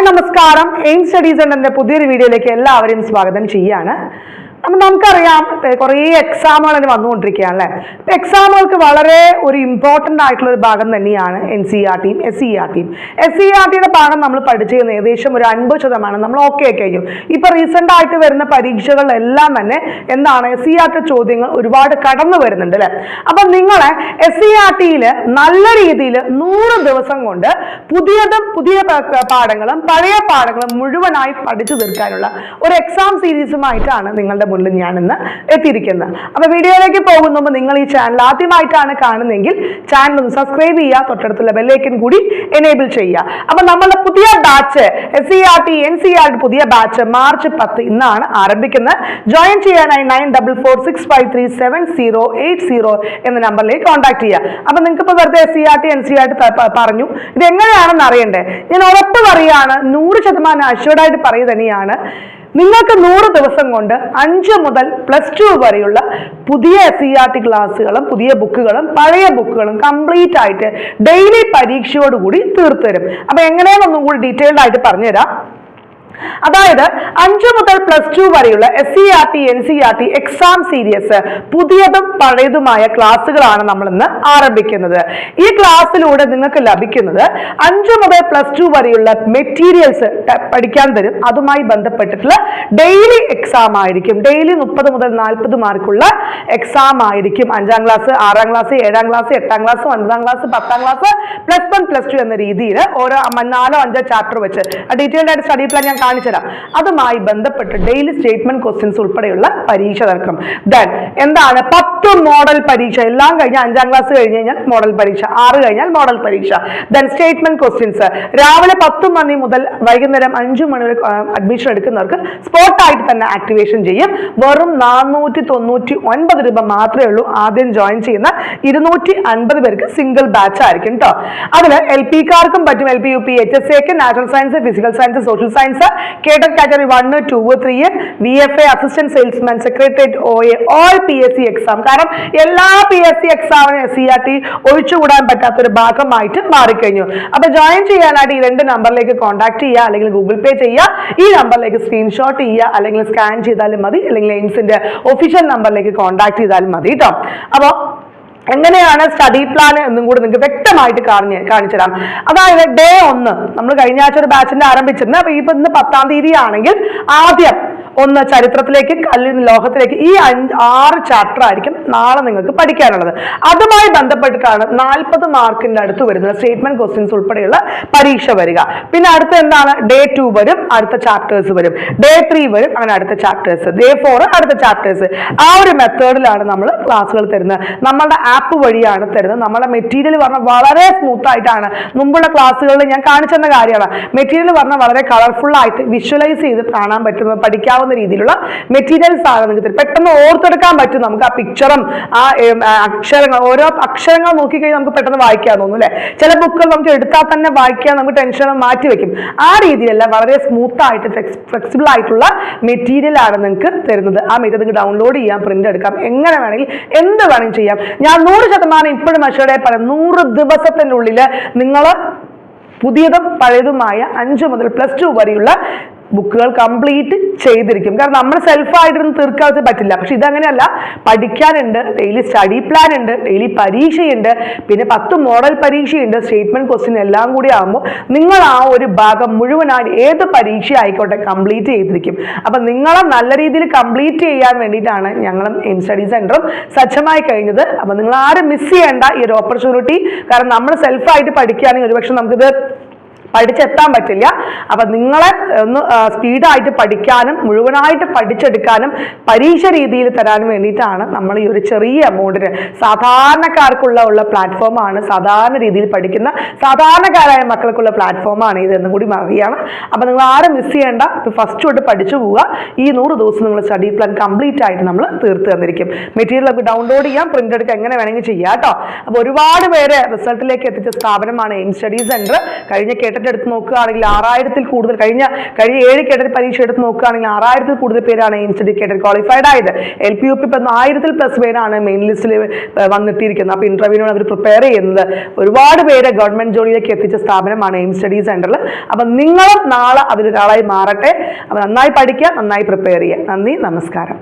Hi നമസ്കാരം. Aim studies എന്ന പുതിയൊരു വീഡിയോയിലേക്ക് എല്ലാവരെയും സ്വാഗതം ചെയ്യാണ്. നമുക്കറിയാം കുറേ എക്സാമുകൾ തന്നെ വന്നുകൊണ്ടിരിക്കുകയാണ് അല്ലേ? അപ്പം എക്സാമുകൾക്ക് വളരെ ഒരു ഇമ്പോർട്ടന്റ് ആയിട്ടുള്ള ഒരു ഭാഗം തന്നെയാണ് എൻ സി ആർ ടിയും എസ് സി ആർ ടിയും എസ് സി ആർ ടിയുടെ ഭാഗം നമ്മൾ പഠിച്ചു കഴിഞ്ഞാൽ ഏകദേശം ഒരു അൻപത് ശതമാനം നമ്മൾ ഓക്കെ ഒക്കെ കഴിഞ്ഞു. ഇപ്പോൾ റീസെന്റ് ആയിട്ട് വരുന്ന പരീക്ഷകളിലെല്ലാം തന്നെ എന്താണ് എസ് സി ആർ ടി ചോദ്യങ്ങൾ ഒരുപാട് കടന്നു വരുന്നുണ്ട് അല്ലേ? അപ്പം നിങ്ങളെ എസ് സി ആർ ടിയിൽ നല്ല രീതിയിൽ നൂറ് ദിവസം കൊണ്ട് പുതിയതും പുതിയ പാഠങ്ങളും പഴയ പാഠങ്ങളും മുഴുവനായി പഠിച്ചു തീർക്കാനുള്ള ഒരു എക്സാം സീരീസുമായിട്ടാണ് നിങ്ങളുടെ മുന്നിൽ ഞാൻ ഇന്ന് എത്തിയിരിക്കുന്നത് അപ്പൊ വീഡിയോയിലേക്ക് പോകുമ്പോൾ നിങ്ങൾ ഈ ചാനൽ ആദ്യമായിട്ടാണ് കാണുന്നതെങ്കിൽ ചാനൽ ഒന്ന് സബ്സ്ക്രൈബ് ചെയ്യുക തൊട്ടടുത്തുള്ള ബെല്ലൈക്കൻ കൂടി എനേബിൾ ചെയ്യുക. അപ്പൊ നമ്മളുടെ പുതിയ batch S C R T N C R പുതിയ ബാച്ച് മാർച്ച് പത്ത് ഇന്നാണ് ആരംഭിക്കുന്നത്. ജോയിൻ ചെയ്യാനായി nine double four six five three seven zero eight zero എന്ന നമ്പറിലേക്ക് കോൺടാക്ട് ചെയ്യുക. അപ്പൊ നിങ്ങൾക്ക് ഇപ്പോൾ വെറുതെ S C R T N C R T പറഞ്ഞു. ഇത് എങ്ങനെയാണെന്ന് അറിയണ്ടേ? ഞാൻ ഉറപ്പ് പറയുകയാണ് നൂറ് ശതമാനം അഷ്വർഡായിട്ട് പറയുക തന്നെയാണ് നിങ്ങൾക്ക് നൂറ് ദിവസം കൊണ്ട് അഞ്ച് മുതൽ പ്ലസ് ടു വരെയുള്ള പുതിയ എസ് ആർ ടി ക്ലാസ്സുകളും പുതിയ ബുക്കുകളും പഴയ ബുക്കുകളും കംപ്ലീറ്റ് ആയിട്ട് ഡെയിലി പരീക്ഷയോടുകൂടി തീർത്തു തരും അപ്പൊ എങ്ങനെയാണെന്നൊന്നും കൂടി ഡീറ്റെയിൽഡ് ആയിട്ട് പറഞ്ഞുതരാം. അതായത് അഞ്ച് മുതൽ പ്ലസ് ടു വരെയുള്ള S C R T N C R T exam series പുതിയതും പഴയതുമായ ക്ലാസ്സുകളാണ് നമ്മൾ ഇന്ന് ആരംഭിക്കുന്നത്. ഈ ക്ലാസ്സിലൂടെ നിങ്ങൾക്ക് ലഭിക്കുന്നത് അഞ്ച് മുതൽ പ്ലസ് ടു വരെയുള്ള മെറ്റീരിയൽസ് പഠിക്കാൻ തരും. അതുമായി ബന്ധപ്പെട്ടിട്ടുള്ള ഡെയിലി എക്സാം ആയിരിക്കും. ഡെയിലി മുപ്പത് മുതൽ നാൽപ്പത് മാർക്കുള്ള എക്സാം ആയിരിക്കും. അഞ്ചാം ക്ലാസ് ആറാം ക്ലാസ് ഏഴാം ക്ലാസ് എട്ടാം ക്ലാസ് ഒൻപതാം ക്ലാസ് പത്താം class plus one plus two എന്ന രീതിയിൽ ഓരോ നാലോ അഞ്ചോ ചാപ്റ്റർ വെച്ച്. ഡീറ്റെയിൽഡ് ആയിട്ട് സ്റ്റഡി പ്ലാൻ ഞാൻ കാണിച്ചുതരാം. അതുമായി ബന്ധപ്പെട്ട് ഡെയിലി സ്റ്റേറ്റ്മെന്റ് ക്വസ്റ്റ്യൻസ് ഉൾപ്പെടെയുള്ള പരീക്ഷ തർക്കം ദെൻ എന്താണ്? പത്ത് മോഡൽ പരീക്ഷ. എല്ലാം കഴിഞ്ഞ അഞ്ചാം ക്ലാസ് കഴിഞ്ഞ് കഴിഞ്ഞാൽ മോഡൽ പരീക്ഷ. ആറ് കഴിഞ്ഞാൽ മോഡൽ പരീക്ഷ. ദൻ സ്റ്റേറ്റ്മെന്റ് ക്വസ്റ്റ്യൻസ് രാവിലെ പത്ത് മണി മുതൽ വൈകുന്നേരം അഞ്ചു മണി വരെ അഡ്മിഷൻ എടുക്കുന്നവർക്ക് സ്പോട്ടായിട്ട് തന്നെ ആക്ടിവേഷൻ ചെയ്യും. വെറും നാനൂറ്റി തൊണ്ണൂറ്റി ഒൻപത് രൂപ മാത്രമേ ഉള്ളൂ ആദ്യം ജോയിൻ ചെയ്യുന്ന ഇരുന്നൂറ്റി അൻപത് പേർക്ക് സിംഗിൾ ബാച്ച് ആയിരിക്കും കേട്ടോ അതിൽ എൽ പി കാർക്കും പറ്റും. L P U P H S എക്ക് natural science physical science social science കേട്ടർ category one two three V F A assistant salesman secretariat O A all P S C exam കാരണം എല്ലാ P S C എക്സാമിനും C R T ഒഴിച്ചുകൂടാൻ പറ്റാത്ത ഒരു ഭാഗമായിട്ട് മാറിക്കഴിഞ്ഞു. അപ്പൊ ജോയിൻ ചെയ്യാനായിട്ട് ഈ രണ്ട് നമ്പറിലേക്ക് കോൺടാക്ട് ചെയ്യുക അല്ലെങ്കിൽ ഗൂഗിൾ പേ ചെയ്യുക. ഈ നമ്പറിലേക്ക് സ്ക്രീൻഷോട്ട് ചെയ്യുക അല്ലെങ്കിൽ സ്കാൻ ചെയ്താലും മതി. അല്ലെങ്കിൽ എയിംസിന്റെ ഒഫീഷ്യൽ നമ്പറിലേക്ക് കോൺടാക്ട് ചെയ്താലും മതി കേട്ടോ അപ്പോൾ എങ്ങനെയാണ് സ്റ്റഡി പ്ലാൻ എന്നും കൂടി നിങ്ങൾക്ക് വ്യക്തമായിട്ട് കാണിച്ച് കാണിച്ചു തരാം. അതായത് ഡേ ഒന്ന് നമ്മൾ കഴിഞ്ഞ ആഴ്ച ഒരു ബാച്ചിന്റെ ആരംഭിച്ചിരുന്നു അപ്പൊ ഇപ്പൊ ഇന്ന് പത്താം തീയതി ആണെങ്കിൽ ആദ്യം ഒന്ന് ചരിത്രത്തിലേക്ക് കല്ലിൽ ലോകത്തിലേക്ക് ഈ അഞ്ച് ആറ് ചാപ്റ്റർ ആയിരിക്കും നാളെ നിങ്ങൾക്ക് പഠിക്കാനുള്ളത്. അതുമായി ബന്ധപ്പെട്ടിട്ടാണ് നാൽപ്പത് മാർക്കിന്റെ അടുത്ത് വരുന്ന സ്റ്റേറ്റ്മെന്റ് ക്വസ്റ്റ്യൻസ് ഉൾപ്പെടെയുള്ള പരീക്ഷ വരിക. പിന്നെ അടുത്ത എന്താണ്? ഡേ ടു വരും അടുത്ത ചാപ്റ്റേഴ്സ് വരും. ഡേ ത്രീ വരും അങ്ങനെ അടുത്ത ചാപ്റ്റേഴ്സ് ഡേ ഫോർ അടുത്ത ചാപ്റ്റേഴ്സ് ആ ഒരു മെത്തേഡിലാണ് നമ്മൾ ക്ലാസ്സുകൾ തരുന്നത്. നമ്മളുടെ ആപ്പ് വഴിയാണ് തരുന്നത്. നമ്മുടെ മെറ്റീരിയൽ പറഞ്ഞാൽ വളരെ സ്മൂത്ത് ആയിട്ടാണ്. മുമ്പുള്ള ക്ലാസ്സുകളിൽ ഞാൻ കാണിച്ചെന്ന കാര്യമാണ്. മെറ്റീരിയൽ പറഞ്ഞാൽ വളരെ കളർഫുൾ ആയിട്ട് വിഷ്വലൈസ് ചെയ്ത് കാണാൻ പറ്റുന്ന പഠിക്കാവുന്ന രീതിയിലുള്ള മെറ്റീരിയൽസ് ആണ് നിങ്ങൾക്ക് തരും പെട്ടെന്ന് ഓർത്തെടുക്കാൻ പറ്റും നമുക്ക് ആ പിക്ചറും ആ അക്ഷരങ്ങൾ. ഓരോ അക്ഷരങ്ങൾ നോക്കിക്കഴിഞ്ഞാൽ നമുക്ക് പെട്ടെന്ന് വായിക്കാൻ തോന്നും അല്ലേ? ചില ബുക്കുകൾ നമുക്ക് എടുത്താൽ തന്നെ വായിക്കാൻ നമുക്ക് ടെൻഷൻ മാറ്റി വെക്കും. ആ രീതിയിലല്ല വളരെ സ്മൂത്ത് ആയിട്ട് ഫ്ലെക്സിബിൾ ആയിട്ടുള്ള മെറ്റീരിയൽ ആണ് നിങ്ങൾക്ക് തരുന്നത്. ആ മെറ്റീരിയൽ നിങ്ങൾക്ക് ഡൗൺലോഡ് ചെയ്യാം പ്രിന്റ് എടുക്കാം. എങ്ങനെ വേണമെങ്കിൽ എന്ത് വേണമെങ്കിലും ചെയ്യാം. ഞാൻ നൂറ് ശതമാനം ഇപ്പോഴും മനുഷ്യരുടെ പറയാം. നൂറ് ദിവസത്തിനുള്ളിൽ നിങ്ങൾ പുതിയതും പഴയതുമായ അഞ്ച് മുതൽ പ്ലസ് ടു വരെയുള്ള ബുക്കുകൾ കംപ്ലീറ്റ് ചെയ്തിരിക്കും. കാരണം നമ്മൾ സെൽഫായിട്ടൊന്നും തീർക്കാൻ പറ്റില്ല. പക്ഷെ ഇതങ്ങനെയല്ല. പഠിക്കാനുണ്ട് ഡെയിലി സ്റ്റഡി പ്ലാൻ ഉണ്ട് ഡെയിലി പരീക്ഷയുണ്ട് പിന്നെ പത്ത് മോഡൽ പരീക്ഷയുണ്ട് സ്റ്റേറ്റ്മെന്റ് ക്വസ്റ്റ്യൻ എല്ലാം കൂടി ആകുമ്പോൾ നിങ്ങൾ ആ ഒരു ഭാഗം മുഴുവനായി ഏത് പരീക്ഷ ആയിക്കോട്ടെ കംപ്ലീറ്റ് ചെയ്തിരിക്കും. അപ്പം നിങ്ങളെ നല്ല രീതിയിൽ കംപ്ലീറ്റ് ചെയ്യാൻ വേണ്ടിയിട്ടാണ് ഞങ്ങളും എം സ്റ്റഡി സെന്ററും സജ്ജമായി കഴിഞ്ഞത്. അപ്പം നിങ്ങൾ ആരും മിസ് ചെയ്യേണ്ട ഈ ഒരു ഓപ്പർച്യൂണിറ്റി കാരണം നമ്മൾ സെൽഫായിട്ട് പഠിക്കുകയാണെങ്കിൽ ഒരുപക്ഷെ നമുക്കിത് പഠിച്ചെത്താൻ പറ്റില്ല. അപ്പം നിങ്ങളെ ഒന്ന് സ്പീഡായിട്ട് പഠിക്കാനും മുഴുവനായിട്ട് പഠിച്ചെടുക്കാനും പരീക്ഷ രീതിയിൽ തരാനും വേണ്ടിയിട്ടാണ് നമ്മൾ ഈ ഒരു ചെറിയ എമൗണ്ടിന് സാധാരണക്കാർക്കുള്ള ഉള്ള പ്ലാറ്റ്ഫോമാണ് സാധാരണ രീതിയിൽ പഠിക്കുന്ന സാധാരണക്കാരായ മക്കൾക്കുള്ള പ്ലാറ്റ്ഫോമാണ് ഇത് എന്നും കൂടി അറിയാണ് അപ്പം നിങ്ങൾ ആരും മിസ് ചെയ്യേണ്ട ഫസ്റ്റ് തൊട്ട് പഠിച്ചു പോവുക. ഈ നൂറ് ദിവസം നിങ്ങൾ സ്റ്റഡി പ്ലാൻ കംപ്ലീറ്റ് ആയിട്ട് നമ്മൾ തീർത്ത് തന്നിരിക്കും. മെറ്റീരിയൽ ഒക്കെ ഡൗൺലോഡ് ചെയ്യാം പ്രിന്റ് എടുക്കുക എങ്ങനെ വേണമെങ്കിൽ ചെയ്യാം കേട്ടോ. അപ്പോൾ ഒരുപാട് പേര് റിസൾട്ടിലേക്ക് എത്തിച്ച സ്ഥാപനമാണ് എയിം സ്റ്റഡി സെന്റർ കഴിഞ്ഞ കേട്ട കേഡറ്റ് എടുത്ത് നോക്കുകയാണെങ്കിൽ ആറായിരത്തിൽ കൂടുതൽ കഴിഞ്ഞ കഴിഞ്ഞ ഏഴ് കേഡറ്റ് പരീക്ഷ എടുത്ത് നോക്കുകയാണെങ്കിൽ ആറായിരത്തിൽ കൂടുതൽ പേരാണ് എയിംസ് കേഡറ്റ് ക്വാളിഫൈഡ് ആയത്. എൽ പി യു പി ഇപ്പം ആയിരത്തിൽ പ്ലസ് പേരാണ് മെയിൻ ലിസ്റ്റിൽ വന്നെത്തിയിരിക്കുന്നത്. അപ്പോൾ ഇന്റർവ്യൂവിനാണ് അവർ പ്രിപ്പയർ ചെയ്യുന്നത്. ഒരുപാട് പേരെ ഗവൺമെന്റ് ജോലിയിലേക്ക് എത്തിച്ച സ്ഥാപനമാണ് എയിം സ്റ്റഡി സെന്ററിൽ അപ്പം നിങ്ങളും നാളെ അതിലൊരാളായി മാറട്ടെ. അപ്പം നന്നായി പഠിക്കുക നന്നായി പ്രിപ്പയർ ചെയ്യുക. നന്ദി നമസ്കാരം.